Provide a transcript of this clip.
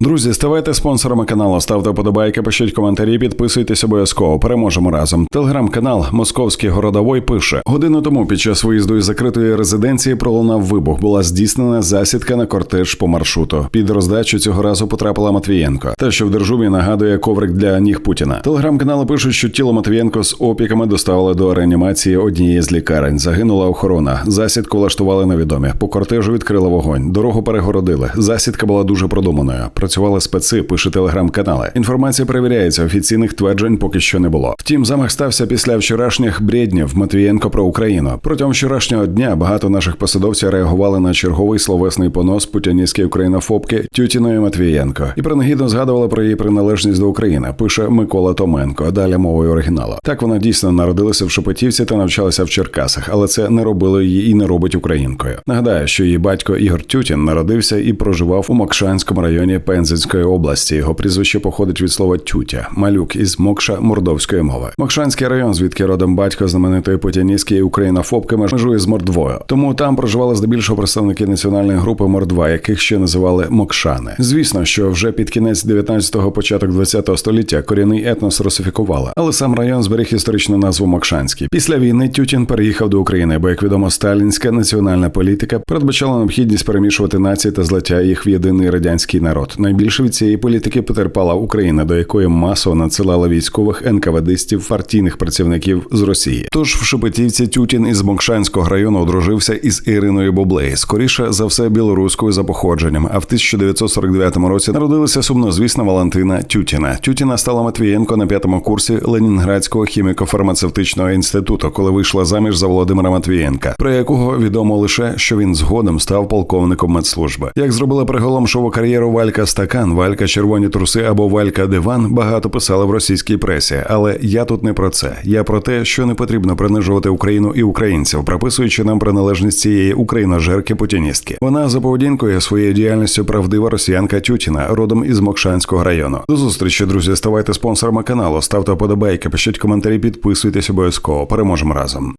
Друзі, ставайте спонсорами каналу, ставте подобайки, пишіть коментарі, підписуйтесь обов'язково. Переможемо разом. Телеграм-канал Московський городовой пише: годину тому під час виїзду із закритої резиденції пролунав вибух. Була здійснена засідка на кортеж по маршруту. Під роздачу цього разу потрапила Матвієнко. Те, що в держумі нагадує коврик для ніг Путіна. Телеграм-канали пишуть, що тіло Матвієнко з опіками доставили до реанімації однієї з лікарень. Загинула охорона. Засідку влаштували невідомі. По кортежу відкрили вогонь. Дорогу перегородили. Засідка була дуже продуманою. Працювали специ, пише телеграм-канали. Інформація перевіряється. Офіційних тверджень поки що не було. Втім, замах стався після вчорашніх бреднів Матвієнко про Україну. Протягом вчорашнього дня багато наших посадовців реагували на черговий словесний понос путіністської українофобки Тютіної Матвієнко і принагідно згадували про її приналежність до України. Пише Микола Томенко. Далі мовою оригіналу. Так вона дійсно народилася в Шепетівці та навчалася в Черкасах, але це не робило її і не робить українкою. Нагадаю, що її батько Ігор Тютін народився і проживав у Мокшанському районі Пензенської області. Його прізвище походить від слова тютя, малюк із Мокша мордовської мови. Мокшанський район, звідки родом батько знаменитої путіністської українофобки межує з Мордвою. Тому там проживали здебільшого представники національної групи Мордва, яких ще називали Мокшани. Звісно, що вже під кінець 19-го, початок 20-го століття корінний етнос русифікували, але сам район зберіг історичну назву Мокшанський. Після війни Тютін переїхав до України, бо як відомо, сталінська національна політика передбачала необхідність перемішувати нації та злиття їх в єдиний радянський народ. Найбільше від цієї політики потерпала Україна, до якої масово надсилала військових НКВДистів, партійних працівників з Росії. Тож в Шепетівці Тютін із Мокшанського району одружився із Іриною Боблей, скоріше за все білоруською за походженням. А в 1949 році народилася сумнозвісна Валентина Тютіна. Тютіна стала Матвієнко на п'ятому курсі Ленінградського хіміко-фармацевтичного інституту, коли вийшла заміж за Володимира Матвієнка, про якого відомо лише, що він згодом став полковником медслужби. Як зробила приголомшову кар'єру Валька Стакан, Валька Червоні труси або Валька Диван, багато писали в російській пресі. Але я тут не про це. Я про те, що не потрібно принижувати Україну і українців, прописуючи нам приналежність цієї україножерки путіністки. Вона за поведінкою своєю діяльністю правдива росіянка Тютіна, родом із Мокшанського району. До зустрічі, друзі. Ставайте спонсорами каналу, ставте подобайки, пишіть коментарі, підписуйтесь обов'язково. Переможемо разом.